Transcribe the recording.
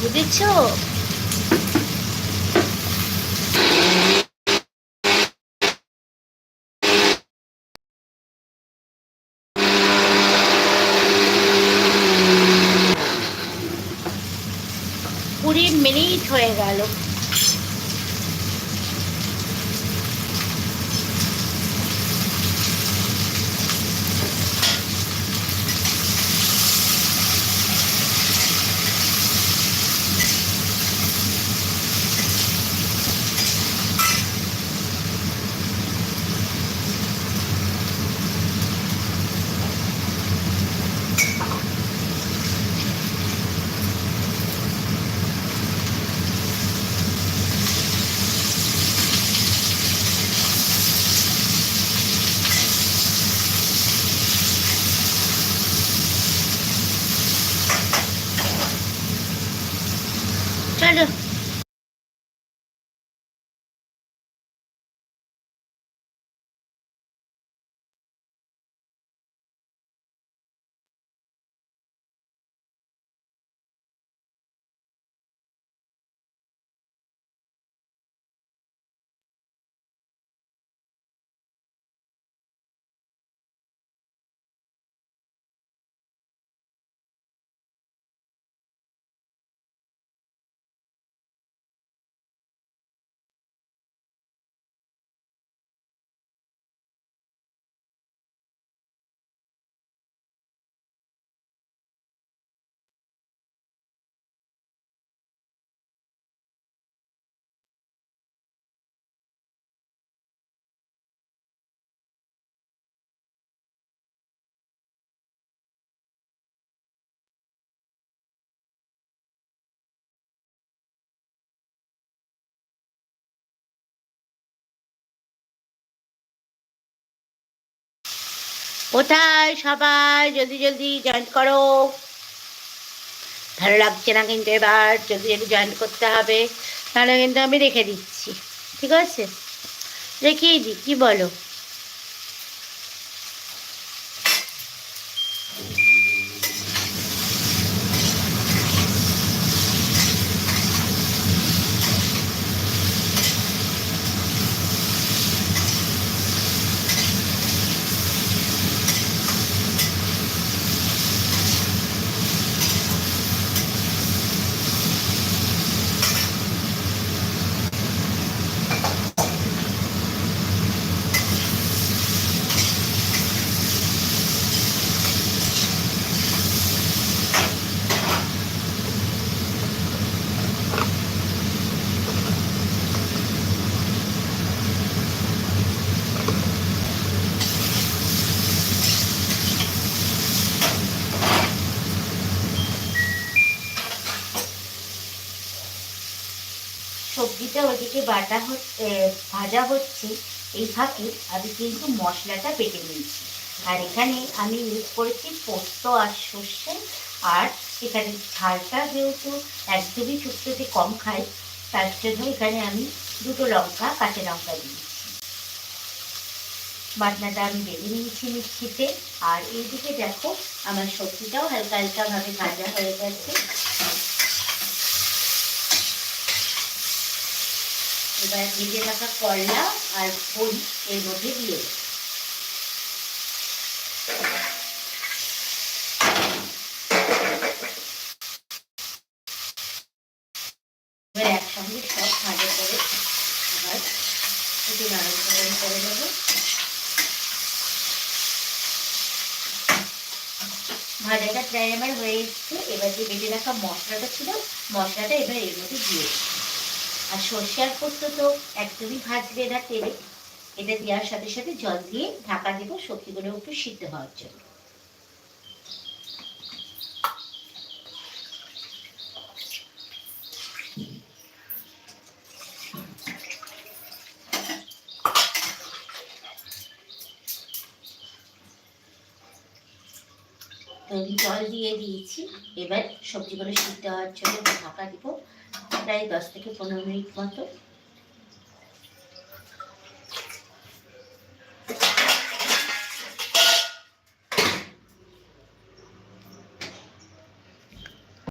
বুঝেছ কুড়ি মিনিট হয়ে গেল। Just. কোথায় সবাই? জলদি জলদি জয়েন করো। ভালো লাগছে না কিন্তু এবার। জলদি জলদি জয়েন করতে হবে। তাহলে কিন্তু আমি রেখে দিচ্ছি। ঠিক আছে? রেখেই দিই। কী বলো? সবজিটা ওইদিকে বাটা হচ্ছে ভাজা হচ্ছে, এই ফাঁকে আমি কিন্তু মশলাটা বেটে নিয়েছি। আর এখানে আমি ইউজ করেছি পোস্ত আর সর্ষে, আর এখানে ঝালটা যেহেতু একদমই শুক্তোতে কম খাই, তার জন্য এখানে আমি দুটো লঙ্কা, কাঁচা লঙ্কা দিয়েছি বাটনাটা আমি বেঁধে নিয়েছি মিক্সিতে। আর এইদিকে দেখো, আমার সবজিটাও হালকা হালকাভাবে ভাজা হয়ে গেছে। এবার ভেজে রাখা করলা আর ফুল এর মধ্যে দিয়ে একসঙ্গে সব করে আবার একটু করে নেব। ভাজাটা প্রায় আমার হয়ে এসছে। এবার যে বেটে রাখা মশলাটা ছিল, মশলাটা এবার এর মধ্যে দিয়ে দেবো। আর সর্ষে আর পোস্ত তো একদমই ভাজবে না তেলে। এটা দেওয়ার সাথে সাথে জল দিয়ে ঢাকা দেবো সবজিগুলো একটু সিদ্ধ হওয়ার জন্য। জল দিয়ে দিয়েছি। এবার সবজিগুলো সিদ্ধ হওয়ার জন্য ঢাকা দিব। প্রায় দশ থেকে পনেরো মিনিট মতো